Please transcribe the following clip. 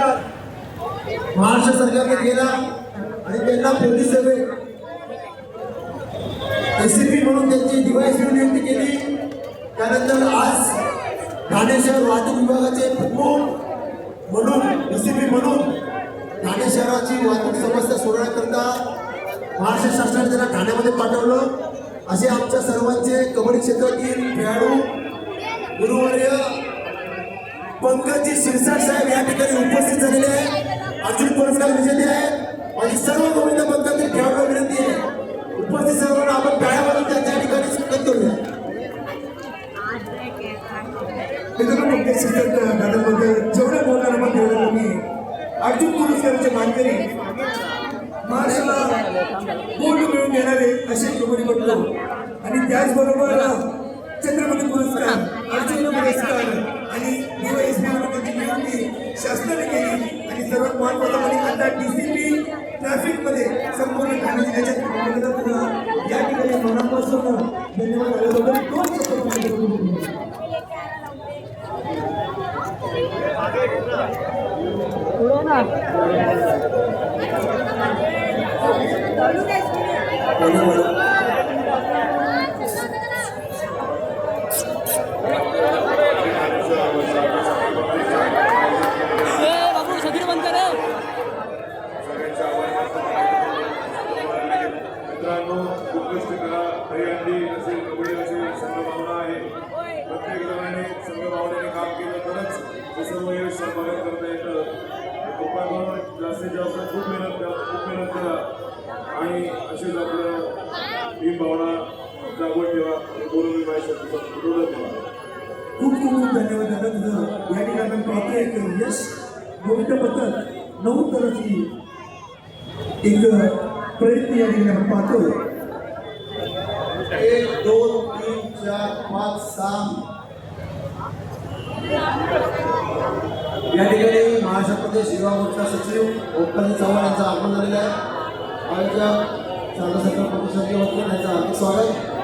महाराष्ट्र सरकारने केला आणि त्यांना पोलीस सेवे एसीपी म्हणून त्यांची डिवाईस नियुक्ती केली. त्यानंतर आज ठाणे शहर वाहतूक विभागाचे प्रमुख म्हणून एसीपी म्हणून ठाणे शहराची वाहतूक समस्या सोडवण्याकरता महाराष्ट्र शासनाने त्यांना ठाण्यामध्ये पाठवलं. असे आमच्या सर्वांचे कबड्डी क्षेत्रातील खेळाडू गुरुवर्य पंकजी शिरसाट अर्जुन विजेते आहेत. माझी सर्व गोविंद पंथातील खेळाडू विनंती आहे. उपस्थित सर्वांना आपण टाळ्या वाजवून त्यांच्या ठिकाणी स्वागत करूया. मित्रांनो जेवढ्या बोलणार आपण तेवढं कमी अर्जुन पुरस्काराचे मानकरी महाराष्ट्राला गोल्ड मिळवून देणारे असे कबड्डीपटू आणि त्याचबरोबर चंद्रपती पुरस्कार अर्जुन पुरस्कार आणि म्हणून त्यांची नियुक्ती शासनाने केली आणि सर्वात महत्वाचं म्हणजे आता डीसीपी ट्रॅफिकमध्ये संपूर्ण ठाणे जिल्ह्याच्या या ठिकाणी मनापासून धन्यवाद आल्याबद्दल दोन शब्द दहीहंडी असेल कबड्डी असेल संघभावना आहे प्रत्येक जणाने संघभावनेने काम केलं तरच हे सर्व यश संपादन करता येतं. कृपा करून जास्तीत जास्त खूप मेहनत करा खूप मेहनत करा. आणि अशीच आपलं ही भावना जागवत ठेवा. बोलून मी पाहिजे शब्दाचा पुढं ठेवा खूप खूप खूप धन्यवाद दादा तुझं. या ठिकाणी आपण पाहतोय एक यश गोविंद पथक नऊ तरची एक प्रयत्न या ठिकाणी आपण पाहतोय. एक दोन तीन चार पाच सहा. या ठिकाणी महाराष्ट्र प्रदेश युवा मोर्चा सचिव ओपन चव्हाण यांचं आगमन झालेलं आहे. आयोजक शारदा सरकार प्रतिष्ठानचे वतीने त्यांचं हार्दिक स्वागत.